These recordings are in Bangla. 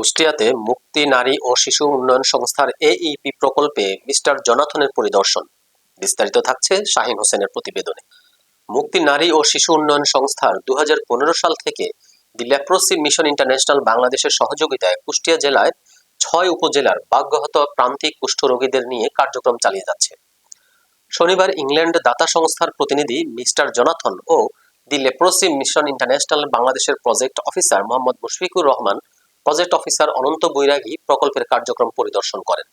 কুষ্টিয়াতে মুক্তি নারী ও শিশু উন্নয়ন সংস্থার এইপি প্রকল্পে মিস্টার জনাথনের পরিদর্শন। বিস্তারিত থাকছে শাহিন হোসেনের প্রতিবেদনে। মুক্তি নারী ও শিশু উন্নয়ন সংস্থার দু সাল থেকে দি ল্যাপ্রোসি মিশন ইন্টারন্যাশনাল বাংলাদেশের সহযোগিতায় কুষ্টিয়া জেলায় ছয় উপজেলার বাগ্যহত প্রান্তিক কুষ্ঠরোগীদের নিয়ে কার্যক্রম চালিয়ে যাচ্ছে। শনিবার ইংল্যান্ড দাতা সংস্থার প্রতিনিধি মিস্টার জনাথন ও দি লেপ্রোসি মিশন ইন্টারন্যাশনাল বাংলাদেশের project officer Mohammad Mushfiqur Rahman project officer Ananta Bairagi প্রকল্পের কার্যক্রম পরিদর্শন করেন।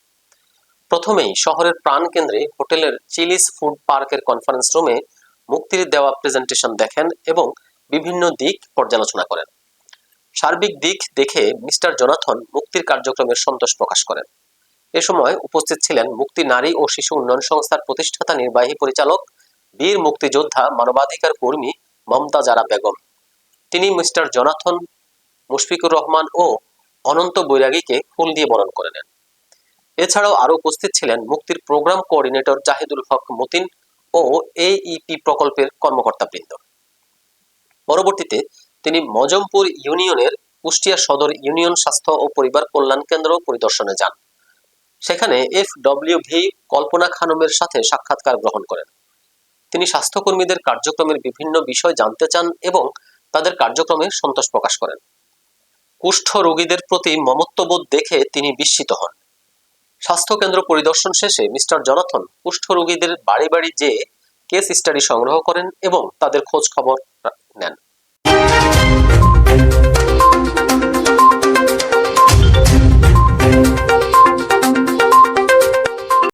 প্রথমেই শহরের প্রাণকেন্দ্রে হোটেলের চিলিস ফুড পার্কের কনফারেন্স রুমে মুক্তির দেওয়া প্রেজেন্টেশন দেখেন এবং বিভিন্ন দিক পর্যালোচনা করেন। সার্বিক দিক দেখে মিস্টার জনাথন মুক্তির কার্যক্রমের সন্তোষ প্রকাশ করেন। এ সময় উপস্থিত ছিলেন মুক্তি নারী ও শিশু উন্নয়ন সংস্থার প্রতিষ্ঠাতা নির্বাহী পরিচালক, বীর মুক্তিযোদ্ধা মানবাধিকার কর্মী মমতা জারা বেগম। তিনি মিস্টার জনাথন, মুশফিকুর রহমান ও অনন্ত বৈরাগীকে ফুল দিয়ে বরণ করে নেন। এছাড়াও আরও উপস্থিত ছিলেন মুক্তির প্রোগ্রাম কোঅর্ডিনেটর জাহিদুল হক মতিন ও এইইপি প্রকল্পের কর্মকর্তাবৃন্দ। পরবর্তীতে তিনি মজমপুর ইউনিয়নের কুষ্টিয়া সদর ইউনিয়ন স্বাস্থ্য ও পরিবার কল্যাণ কেন্দ্র পরিদর্শনে যান। সেখানে এফ ডব্লিউ ভি কল্পনা খানমের সাথে সাক্ষাৎকার গ্রহণ করেন। তিনি স্বাস্থ্যকর্মীদের কার্যক্রমের বিভিন্ন বিষয় জানতে চান এবং তাদের কার্যক্রমে সন্তোষ প্রকাশ করেন। কুষ্ঠ রোগীদের প্রতি মমত্ববোধ দেখে তিনি বিস্মিত হন। স্বাস্থ্য কেন্দ্র পরিদর্শন শেষে মিস্টার জনাথন কুষ্ঠ রোগীদের বাড়ি বাড়ি যেয়ে কেস স্টাডি সংগ্রহ করেন এবং তাদের খোঁজ খবর নেন।